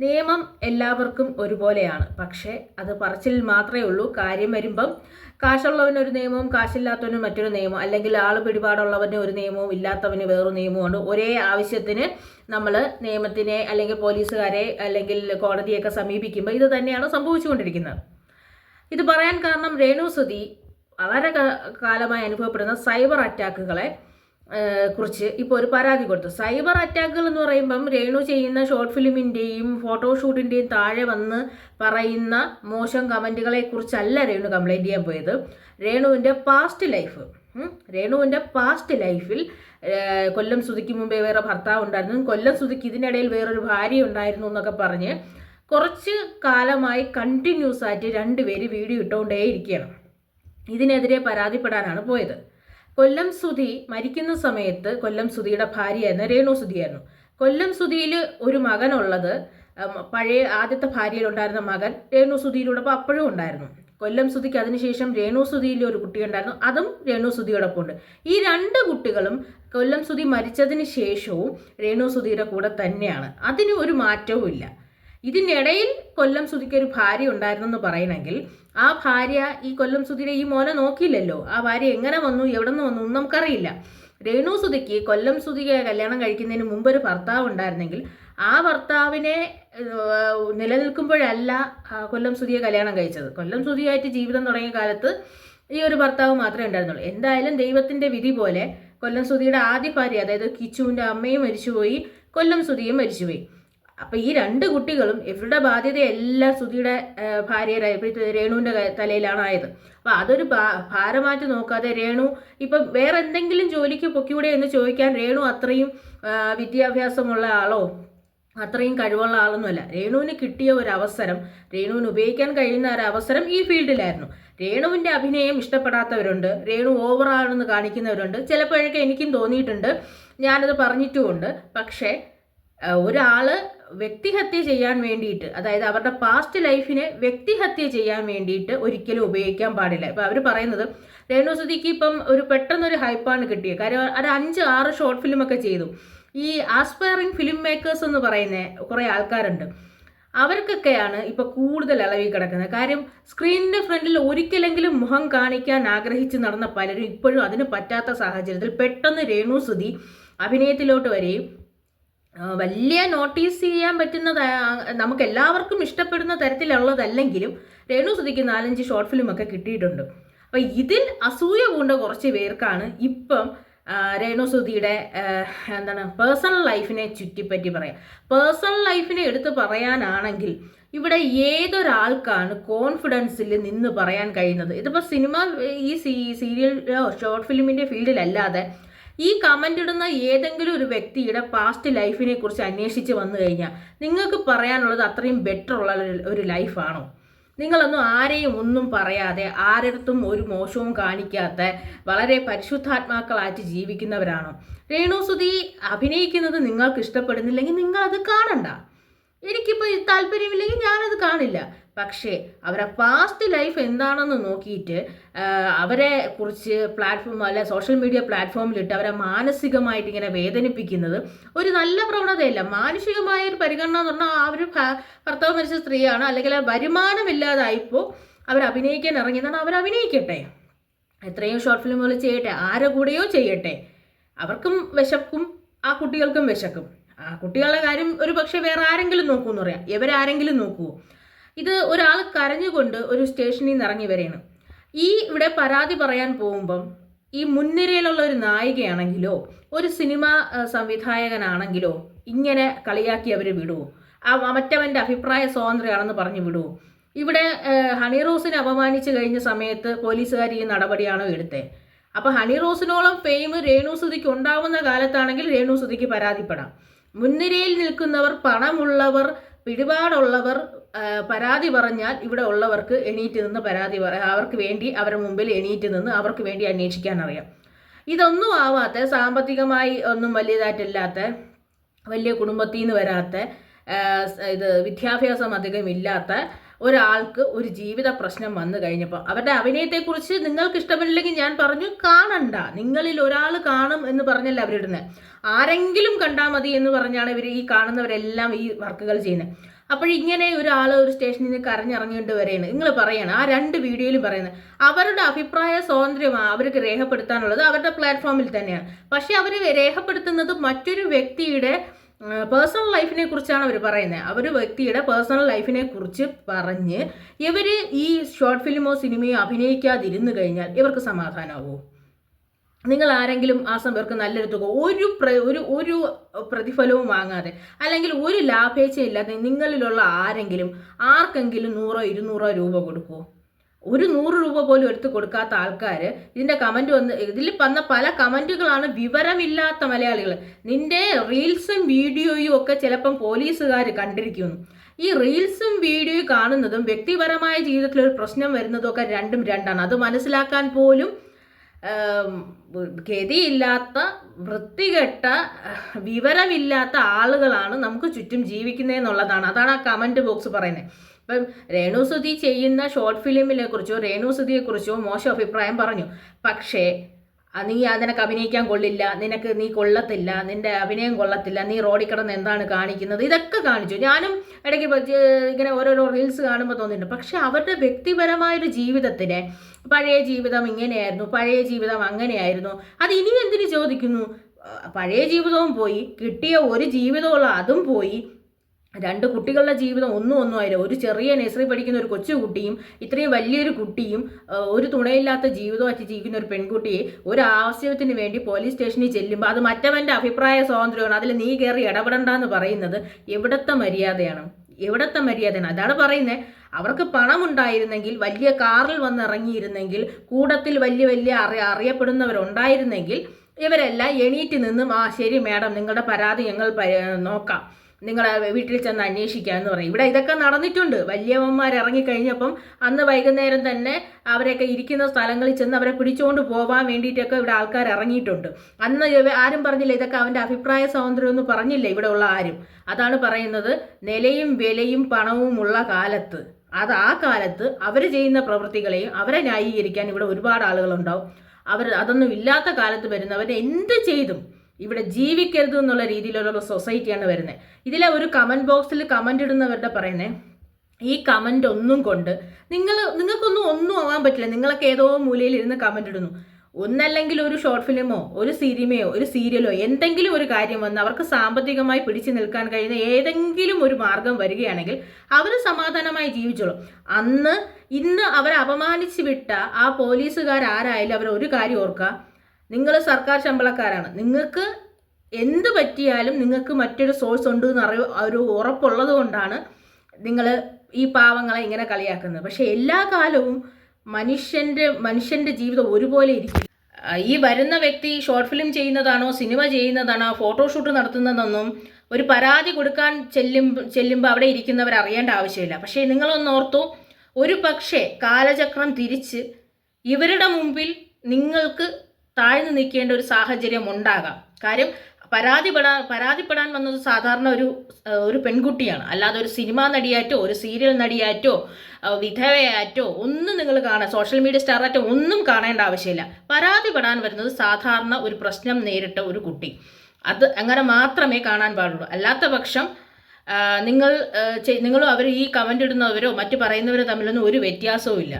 നിയമം എല്ലാവർക്കും ഒരുപോലെയാണ്. പക്ഷേ അത് പറച്ചിൽ മാത്രമേ ഉള്ളൂ. കാര്യം വരുമ്പം കാശുള്ളവന് ഒരു നിയമവും കാശില്ലാത്തവന് മറ്റൊരു നിയമം അല്ലെങ്കിൽ ആൾ പിടിപാടുള്ളവന് ഒരു നിയമവും ഇല്ലാത്തവന് വേറൊരു നിയമമുണ്ട് ഒരേ ആവശ്യത്തിന് നമ്മൾ നിയമത്തിനെ അല്ലെങ്കിൽ പോലീസുകാരെ അല്ലെങ്കിൽ കോടതിയൊക്കെ സമീപിക്കുമ്പോൾ ഇത് തന്നെയാണ് സംഭവിച്ചുകൊണ്ടിരിക്കുന്നത്. ഇത് പറയാൻ കാരണം രേണു സുധി വളരെ കാലമായി അനുഭവപ്പെടുന്ന സൈബർ അറ്റാക്കുകളെ കുറിച്ച് ഇപ്പോൾ ഒരു പരാതി കൊടുത്തു. സൈബർ അറ്റാക്കുകൾ എന്ന് പറയുമ്പം രേണു ചെയ്യുന്ന ഷോർട്ട് ഫിലിമിന്റെയും ഫോട്ടോഷൂട്ടിന്റെയും താഴെ വന്ന് പറയുന്ന മോശം കമന്റുകളെ കുറിച്ചല്ല രേണു കംപ്ലൈന്റ് ചെയ്യാൻ പോയത്. രേണുവിന്റെ പാസ്റ്റ് ലൈഫ്. രേണുവിന്റെ പാസ്റ്റ് ലൈഫിൽ കൊല്ലം സുതിക്ക് മുമ്പേ വേറെ ഭർത്താവ് ഉണ്ടായിരുന്നു. കൊല്ലം സുതിക്ക് ഇതിനിടയിൽ വേറൊരു ഭാര്യ ഉണ്ടായിരുന്നു എന്നൊക്കെ പറഞ്ഞ് കുറച്ച് കാലമായി കണ്ടിന്യൂസ് ആയിട്ട് രണ്ടുപേര് വീഡിയോ ഇട്ടുകൊണ്ടേയിരിക്കുകയാണ്. ഇതിനെതിരെ പരാതിപ്പെടാനാണ് പോയത്. കൊല്ലം സുധി മരിക്കുന്ന സമയത്ത് കൊല്ലം സുധിയുടെ ഭാര്യയായിരുന്നു രേണു സുധിയായിരുന്നു. കൊല്ലം സുധിയിൽ ഒരു മകനുള്ളത് പഴയ ആദ്യത്തെ ഭാര്യയിലുണ്ടായിരുന്ന മകൻ രേണു സുധിയിലോടൊപ്പം അപ്പോഴും ഉണ്ടായിരുന്നു. കൊല്ലം സുധിക്ക് അതിനുശേഷം രേണു സുധിയിൽ ഒരു കുട്ടിയുണ്ടായിരുന്നു അതും രേണു സുധിയോടൊപ്പം ഉണ്ട്. ഈ രണ്ട് കുട്ടികളും കൊല്ലം സുധി മരിച്ചതിന് ശേഷവും രേണു സുധിയുടെ കൂടെ തന്നെയാണ്. അതിന് ഒരു മാറ്റവും ഇല്ല ഇതിനിടയിൽ കൊല്ലം സുധിക്ക് ഒരു ഭാര്യ ഉണ്ടായിരുന്നെന്ന് പറയണമെങ്കിൽ ആ ഭാര്യ ഈ കൊല്ലം സുധിയുടെ ഈ മോനെ നോക്കിയില്ലല്ലോ? ആ ഭാര്യ എങ്ങനെ വന്നു? എവിടെ നിന്ന് വന്നു? ഒന്നും നമുക്കറിയില്ല. രേണു സുധിക്ക് കൊല്ലം സുധിയെ കല്യാണം കഴിക്കുന്നതിന് മുമ്പ് ഒരു ഭർത്താവ് ഉണ്ടായിരുന്നെങ്കിൽ ആ ഭർത്താവിനെ നിലനിൽക്കുമ്പോഴല്ല കൊല്ലം സുധിയെ കല്യാണം കഴിച്ചത്. കൊല്ലം സുധിയായിട്ട് ജീവിതം തുടങ്ങിയ കാലത്ത് ഈ ഒരു ഭർത്താവ് മാത്രമേ ഉണ്ടായിരുന്നുള്ളൂ. എന്തായാലും ദൈവത്തിന്റെ വിധി പോലെ കൊല്ലം സുധിയുടെ ആദ്യ ഭാര്യ അതായത് കിച്ചുവിന്റെ അമ്മയും മരിച്ചുപോയി. കൊല്ലം സുധിയും മരിച്ചുപോയി. അപ്പൊ ഈ രണ്ട് കുട്ടികളും ഇവരുടെ ബാധ്യതയെല്ലാം സുധിയുടെ ഭാര്യയുടെ ക- തലയിലാണ് ആയത്. അപ്പൊ അതൊരു ഭാരമാറ്റി നോക്കാതെ രേണു ഇപ്പൊ വേറെ എന്തെങ്കിലും ജോലിക്ക് പൊക്കിയൂടെ എന്ന് ചോദിക്കാൻ രേണു അത്രയും വിദ്യാഭ്യാസമുള്ള ആളോ അത്രയും കഴിവുള്ള ആളൊന്നുമല്ല രേണുവിന് കിട്ടിയ ഒരു അവസരം രേണുവിന് ഉപയോഗിക്കാൻ കഴിയുന്ന ഒരു അവസരം ഈ ഫീൽഡിലായിരുന്നു. രേണുവിന്റെ അഭിനയം ഇഷ്ടപ്പെടാത്തവരുണ്ട് രേണു ഓവറാണെന്ന് കാണിക്കുന്നവരുണ്ട്. ചിലപ്പോഴൊക്കെ എനിക്കും തോന്നിയിട്ടുണ്ട് ഞാനത് പറഞ്ഞിട്ടുമുണ്ട്. പക്ഷേ ഒരാൾ വ്യക്തിഹത്യ ചെയ്യാൻ വേണ്ടിയിട്ട് അതായത് അവരുടെ പാസ്റ്റ് ലൈഫിനെ വ്യക്തിഹത്യ ചെയ്യാൻ വേണ്ടിയിട്ട് ഒരിക്കലും ഉപയോഗിക്കാൻ പാടില്ല. ഇപ്പം അവർ പറയുന്നത് രേണു സുധിക്ക് ഇപ്പം ഒരു പെട്ടെന്നൊരു ഹൈപ്പാണ് കിട്ടിയത്. കാര്യം ഒരു അഞ്ച് ആറ് ഷോർട്ട് ഫിലിമൊക്കെ ചെയ്തു. ഈ ആസ്പയറിംഗ് ഫിലിം മേക്കേഴ്സ് എന്ന് പറയുന്ന കുറേ ആൾക്കാരുണ്ട്. അവർക്കൊക്കെയാണ് ഇപ്പോൾ കൂടുതൽ ഇളവി കിടക്കുന്നത്. കാര്യം സ്ക്രീനിന്റെ ഫ്രണ്ടിൽ ഒരിക്കലെങ്കിലും മുഖം കാണിക്കാൻ ആഗ്രഹിച്ച് നടന്ന പലരും ഇപ്പോഴും അതിന് പറ്റാത്ത സാഹചര്യത്തിൽ പെട്ടെന്ന് രേണു സുധി അഭിനയത്തിലോട്ട് വരികയും വലിയ നോട്ടീസ് ചെയ്യാൻ പറ്റുന്ന നമുക്ക് എല്ലാവർക്കും ഇഷ്ടപ്പെടുന്ന തരത്തിലുള്ളതല്ലെങ്കിലും രേണു സുധിക്ക് നാലഞ്ച് ഷോർട്ട് ഫിലിമൊക്കെ കിട്ടിയിട്ടുണ്ട്. അപ്പോൾ ഇതിൽ അസൂയ പൂണ്ട കുറച്ച് പേർക്കാണ് ഇപ്പം രേണു സുധിയുടെ എന്താണ് പേഴ്സണൽ ലൈഫിനെ ചുറ്റിപ്പറ്റി പറയാം പേഴ്സണൽ ലൈഫിനെ എടുത്ത് പറയാനാണെങ്കിൽ ഇവിടെ ഏതൊരാൾക്കാണ് കോൺഫിഡൻസിൽ നിന്ന് പറയാൻ കഴിയുന്നത്? ഇതിപ്പോൾ സിനിമ ഈ സീരിയൽ ഷോർട്ട് ഫിലിമിന്റെ ഫീൽഡിലല്ലാതെ ഈ കമന്റ് ഇടുന്ന ഏതെങ്കിലും ഒരു വ്യക്തിയുടെ പാസ്റ്റ് ലൈഫിനെ കുറിച്ച് അന്വേഷിച്ച് വന്നു കഴിഞ്ഞാൽ നിങ്ങൾക്ക് പറയാനുള്ളത് അത്രയും ബെറ്റർ ഉള്ള ഒരു- ലൈഫാണോ നിങ്ങളൊന്നും ആരെയും ഒന്നും പറയാതെ ആരടുത്തും ഒരു മോശവും കാണിക്കാത്ത വളരെ പരിശുദ്ധാത്മാക്കളായിട്ട് ജീവിക്കുന്നവരാണോ? രേണു സുധി അഭിനയിക്കുന്നത് നിങ്ങൾക്ക് ഇഷ്ടപ്പെടുന്നില്ലെങ്കിൽ നിങ്ങൾ അത് കാണണ്ട. എനിക്കിപ്പോൾ താല്പര്യമില്ലെങ്കിൽ ഞാനത് കാണില്ല. പക്ഷേ അവരെ പാസ്റ്റ് ലൈഫ് എന്താണെന്ന് നോക്കിയിട്ട് അവരെ കുറിച്ച് പ്ലാറ്റ്ഫോം അല്ല സോഷ്യൽ മീഡിയ പ്ലാറ്റ്ഫോമിലിട്ട് അവരെ മാനസികമായിട്ട് ഇങ്ങനെ വേദനിപ്പിക്കുന്നത് ഒരു നല്ല പ്രവണതയല്ല. മാനുഷികമായ ഒരു പരിഗണന എന്ന് പറഞ്ഞാൽ ആ ഒരു ഭർത്താവ് മരിച്ച സ്ത്രീയാണ്. അല്ലെങ്കിൽ വരുമാനമില്ലാതായിപ്പോൾ അവർ അഭിനയിക്കാൻ ഇറങ്ങിയതാണ് അവർ അഭിനയിക്കട്ടെ. എത്രയും ഷോർട്ട് ഫിലിമുകൾ ചെയ്യട്ടെ. ആരെ കൂടെയോ ചെയ്യട്ടെ. അവർക്കും വിശക്കും ആ കുട്ടികൾക്കും വിശക്കും. കുട്ടികളുടെ കാര്യം ഒരു പക്ഷെ വേറെ ആരെങ്കിലും നോക്കൂന്ന് പറയാം. ഇവരാരെങ്കിലും നോക്കുമോ ഇത് ഒരാൾ കരഞ്ഞുകൊണ്ട് ഒരു സ്റ്റേഷനിൽ നിന്ന് ഇറങ്ങി വരെയാണ് ഈ ഇവിടെ പരാതി പറയാൻ പോകുമ്പം ഈ മുൻനിരയിലുള്ള ഒരു നായികയാണെങ്കിലോ ഒരു സിനിമ സംവിധായകനാണെങ്കിലോ ഇങ്ങനെ കളിയാക്കി അവർ വിടുവോ? ആ മറ്റവന്റെ അഭിപ്രായ സ്വാതന്ത്ര്യമാണെന്ന് പറഞ്ഞു വിടുവോ? ഇവിടെ ഹണി റോസിനെ അപമാനിച്ചു കഴിഞ്ഞ സമയത്ത് പോലീസുകാർ ഈ നടപടിയാണോ എടുത്തത് അപ്പോൾ ഹണി റോസിനോളം ഫെയിം രേണു സുതിക്ക് ഉണ്ടാവുന്ന കാലത്താണെങ്കിൽ രേണു സുതിക്ക് പരാതിപ്പെടാം. മുൻനിരയിൽ നിൽക്കുന്നവർ പണമുള്ളവർ പിടിപാടുള്ളവർ പരാതി പറഞ്ഞാൽ ഇവിടെ ഉള്ളവർക്ക് എണീറ്റ് നിന്ന് പരാതി പറ അവർക്ക് വേണ്ടി അവരുടെ മുമ്പിൽ എണീറ്റ് നിന്ന് അവർക്ക് വേണ്ടി അന്വേഷിക്കാൻ അറിയാം. ഇതൊന്നും ആവാത്ത സാമ്പത്തികമായി ഒന്നും വലിയതായിട്ടില്ലാത്ത വലിയ കുടുംബത്തിൽ നിന്ന് വരാത്ത ഇത് വിദ്യാഭ്യാസം അധികം ഇല്ലാത്ത ഒരാൾക്ക് ഒരു ജീവിത പ്രശ്നം വന്നു കഴിഞ്ഞപ്പോൾ അവരുടെ അഭിനയത്തെക്കുറിച്ച് നിങ്ങൾക്ക് ഇഷ്ടമില്ലെങ്കിൽ ഞാൻ പറഞ്ഞു കാണണ്ട. നിങ്ങളിൽ ഒരാൾ കാണും എന്ന് പറഞ്ഞല്ല അവരിടുന്നത് ആരെങ്കിലും കണ്ടാൽ മതി എന്ന് പറഞ്ഞാണ് ഇവർ ഈ കാണുന്നവരെല്ലാം ഈ വർക്കുകൾ ചെയ്യുന്നത് അപ്പോൾ ഇങ്ങനെ ഒരാൾ ഒരു സ്റ്റേഷനിൽ നിന്ന് കരഞ്ഞിറങ്ങേണ്ടി വരെയാണ് നിങ്ങൾ പറയണം ആ രണ്ട് വീഡിയോയിലും പറയുന്നത് അവരുടെ അഭിപ്രായ സ്വാതന്ത്ര്യമാണ് അവർക്ക് രേഖപ്പെടുത്താനുള്ളത് അവരുടെ പ്ലാറ്റ്ഫോമിൽ തന്നെയാണ്. പക്ഷേ അവർ രേഖപ്പെടുത്തുന്നത് മറ്റൊരു വ്യക്തിയുടെ പേഴ്സണൽ ലൈഫിനെ കുറിച്ചാണ് അവർ പറയുന്നത് അവർ വ്യക്തിയുടെ പേഴ്സണൽ ലൈഫിനെ കുറിച്ച് പറഞ്ഞ് ഇവർ ഈ ഷോർട്ട് ഫിലിമോ സിനിമയോ അഭിനയിക്കാതിരുന്നു കഴിഞ്ഞാൽ ഇവർക്ക് സമാധാനമാവുമോ നിങ്ങൾ ആരെങ്കിലും ആ സമയർക്ക് നല്ലൊരു തുക ഒരു ഒരു ഒരു പ്രതിഫലവും വാങ്ങാതെ അല്ലെങ്കിൽ ഒരു ലാഭേച്ഛയില്ലാതെ നിങ്ങളിലുള്ള ആരെങ്കിലും ആർക്കെങ്കിലും നൂറോ ഇരുന്നൂറോ രൂപ കൊടുക്കുമോ ഒരു നൂറ് രൂപ പോലും എടുത്ത് കൊടുക്കാത്ത ആൾക്കാർ ഇതിന്റെ കമന്റ് വന്ന് ഇതിൽ വന്ന പല കമന്റുകളാണ് വിവരമില്ലാത്ത മലയാളികൾ നിന്റെ റീൽസും വീഡിയോയും ഒക്കെ ചിലപ്പം പോലീസുകാർ കണ്ടിരിക്കുന്നു. ഈ റീൽസും വീഡിയോയും കാണുന്നതും വ്യക്തിപരമായ ജീവിതത്തിൽ ഒരു പ്രശ്നം വരുന്നതും ഒക്കെ രണ്ടും രണ്ടാണ്. അത് മനസ്സിലാക്കാൻ പോലും ഗതിയില്ലാത്ത വൃത്തികെട്ട വിവരമില്ലാത്ത ആളുകളാണ് നമുക്ക് ചുറ്റും ജീവിക്കുന്നതെന്നുള്ളതാണ്. അതാണ് ആ കമന്റ് ബോക്സ് പറയുന്നത്. ഇപ്പം രേണുസുതി ചെയ്യുന്ന ഷോർട്ട് ഫിലിമിനെ കുറിച്ചോ രേണുസുതിയെക്കുറിച്ചോ മോശം അഭിപ്രായം പറഞ്ഞു. പക്ഷേ നീ അതിനൊക്കെ അഭിനയിക്കാൻ കൊള്ളില്ല നിനക്ക് നീ കൊള്ളത്തില്ല നിന്റെ അഭിനയം കൊള്ളത്തില്ല നീ റോഡിൽ കിടന്ന് എന്താണ് കാണിക്കുന്നത്? ഇതൊക്കെ കാണിച്ചു. ഞാനും ഇടയ്ക്ക് ഇങ്ങനെ ഓരോരോ റീൽസ് കാണുമ്പോൾ തോന്നിയിട്ടുണ്ട്. പക്ഷെ അവരുടെ വ്യക്തിപരമായൊരു ജീവിതത്തിനെ പഴയ ജീവിതം ഇങ്ങനെയായിരുന്നു പഴയ ജീവിതം അങ്ങനെയായിരുന്നു. അത് ഇനി എന്തിനു ചോദിക്കുന്നു? പഴയ ജീവിതവും പോയി കിട്ടിയ ഒരു ജീവിതമുള്ള അതും പോയി. രണ്ട് കുട്ടികളുടെ ജീവിതം ഒന്നും ഒന്നും ആയില്ല. ഒരു ചെറിയ നഴ്സറി പഠിക്കുന്ന ഒരു കൊച്ചു കുട്ടിയും ഇത്രയും വലിയൊരു കുട്ടിയും ഒരു തുണയില്ലാത്ത ജീവിതമായിട്ട് ജീവിക്കുന്ന ഒരു പെൺകുട്ടിയെ ഒരു ആവശ്യത്തിന് വേണ്ടി പോലീസ് സ്റ്റേഷനിൽ ചെല്ലുമ്പോൾ അത് മറ്റവന്റെ അഭിപ്രായ സ്വാതന്ത്ര്യമാണ്. അതിൽ നീ കയറി ഇടപെടണ്ടെന്ന് പറയുന്നത് എവിടത്തെ മര്യാദയാണ്? എവിടത്തെ മര്യാദയാണ്? അതാണ് പറയുന്നത് അവർക്ക് പണം ഉണ്ടായിരുന്നെങ്കിൽ വലിയ കാറിൽ വന്നിറങ്ങിയിരുന്നെങ്കിൽ കൂടത്തിൽ വലിയ വലിയ അറിയ അറിയപ്പെടുന്നവരുണ്ടായിരുന്നെങ്കിൽ ഇവരെല്ലാം എണീറ്റ് നിന്നും ആ ശരി മാഡം നിങ്ങളുടെ പരാതി ഞങ്ങൾ നോക്കാം. നിങ്ങൾ വീട്ടിൽ ചെന്ന് അന്വേഷിക്കുക എന്ന് പറയും. ഇവിടെ ഇതൊക്കെ നടന്നിട്ടുണ്ട്. വലിയവന്മാർ ഇറങ്ങിക്കഴിഞ്ഞപ്പം അന്ന് വൈകുന്നേരം തന്നെ അവരെയൊക്കെ ഇരിക്കുന്ന സ്ഥലങ്ങളിൽ ചെന്ന് അവരെ പിടിച്ചുകൊണ്ട് പോകാൻ വേണ്ടിയിട്ടൊക്കെ ഇവിടെ ആൾക്കാർ ഇറങ്ങിയിട്ടുണ്ട്. അന്ന് ആരും പറഞ്ഞില്ല ഇതൊക്കെ അവന്റെ അഭിപ്രായ സ്വാതന്ത്ര്യം എന്ന് പറഞ്ഞില്ല ഇവിടെ ഉള്ള ആരും. അതാണ് പറയുന്നത് നിലയും വിലയും പണവും ഉള്ള കാലത്ത് അത് ആ കാലത്ത് അവർ ചെയ്യുന്ന പ്രവൃത്തികളെയും അവരെ ന്യായീകരിക്കാൻ ഇവിടെ ഒരുപാട് ആളുകളുണ്ടാവും. അവർ അതൊന്നും ഇല്ലാത്ത കാലത്ത് വരുന്നവരെ എന്ത് ചെയ്തും ഇവിടെ ജീവിക്കരുത് എന്നുള്ള രീതിയിലുള്ള സൊസൈറ്റിയാണ് വരുന്നത്. ഇതിലെ ഒരു കമന്റ് ബോക്സിൽ കമന്റ് ഇടുന്നവരുടെ പറയുന്നത് ഈ കമന്റ് ഒന്നും കൊണ്ട് നിങ്ങൾ നിങ്ങൾക്കൊന്നും ഒന്നും ആവാൻ പറ്റില്ല. നിങ്ങളൊക്കെ ഏതോ മൂലയിൽ ഇരുന്ന് കമന്റ് ഇടുന്നു. ഒന്നല്ലെങ്കിൽ ഒരു ഷോർട്ട് ഫിലിമോ ഒരു സിനിമയോ ഒരു സീരിയലോ എന്തെങ്കിലും ഒരു കാര്യം വന്ന് അവർക്ക് സാമ്പത്തികമായി പിടിച്ചു നിൽക്കാൻ കഴിയുന്ന ഏതെങ്കിലും ഒരു മാർഗം വരികയാണെങ്കിൽ അവർ സമാധാനമായി ജീവിച്ചോളും. അന്ന് ഇന്ന് അവരെ അപമാനിച്ചു വിട്ട ആ പോലീസുകാരായാലും അവർ ഒരു കാര്യം ഓർക്കുക നിങ്ങൾ സർക്കാർ ശമ്പളക്കാരാണ്. നിങ്ങൾക്ക് എന്ത് പറ്റിയാലും നിങ്ങൾക്ക് മറ്റൊരു സോഴ്സ് ഉണ്ട് എന്ന് അറിയ ഒരു ഉറപ്പുള്ളത് കൊണ്ടാണ് നിങ്ങൾ ഈ പാവങ്ങളെ ഇങ്ങനെ കളിയാക്കുന്നത്. പക്ഷേ എല്ലാ കാലവും മനുഷ്യന്റെ മനുഷ്യന്റെ ജീവിതം ഒരുപോലെ ഇരിക്കും. ഈ വരുന്ന വ്യക്തി ഷോർട്ട് ഫിലിം ചെയ്യുന്നതാണോ സിനിമ ചെയ്യുന്നതാണോ ഫോട്ടോഷൂട്ട് നടത്തുന്നതെന്നും ഒരു പരാതി കൊടുക്കാൻ ചെല്ലും ചെല്ലുമ്പോൾ അവിടെ ഇരിക്കുന്നവർ അറിയേണ്ട ആവശ്യമില്ല. പക്ഷേ നിങ്ങളൊന്ന് ഓർത്തു ഒരു പക്ഷേ കാലചക്രം തിരിച്ച് ഇവരുടെ മുമ്പിൽ നിങ്ങൾക്ക് താഴ്ന്നു നിൽക്കേണ്ട ഒരു സാഹചര്യം ഉണ്ടാകാം. കാര്യം പരാതിപ്പെടാൻ പരാതിപ്പെടാൻ വന്നത് സാധാരണ ഒരു ഒരു പെൺകുട്ടിയാണ്. അല്ലാതെ ഒരു സിനിമാ നടിയായിട്ടോ ഒരു സീരിയൽ നടിയായിട്ടോ വിധവയായിട്ടോ ഒന്നും നിങ്ങൾ കാണാൻ സോഷ്യൽ മീഡിയ സ്റ്റാറായിട്ടോ ഒന്നും കാണേണ്ട ആവശ്യമില്ല. പരാതിപ്പെടാൻ വരുന്നത് സാധാരണ ഒരു പ്രശ്നം നേരിട്ട ഒരു കുട്ടി. അത് അങ്ങനെ മാത്രമേ കാണാൻ പാടുള്ളൂ. അല്ലാത്ത പക്ഷം നിങ്ങൾ നിങ്ങളും അവർ ഈ കമന്റ് ഇടുന്നവരോ മറ്റു പറയുന്നവരോ തമ്മിലൊന്നും ഒരു വ്യത്യാസവും ഇല്ല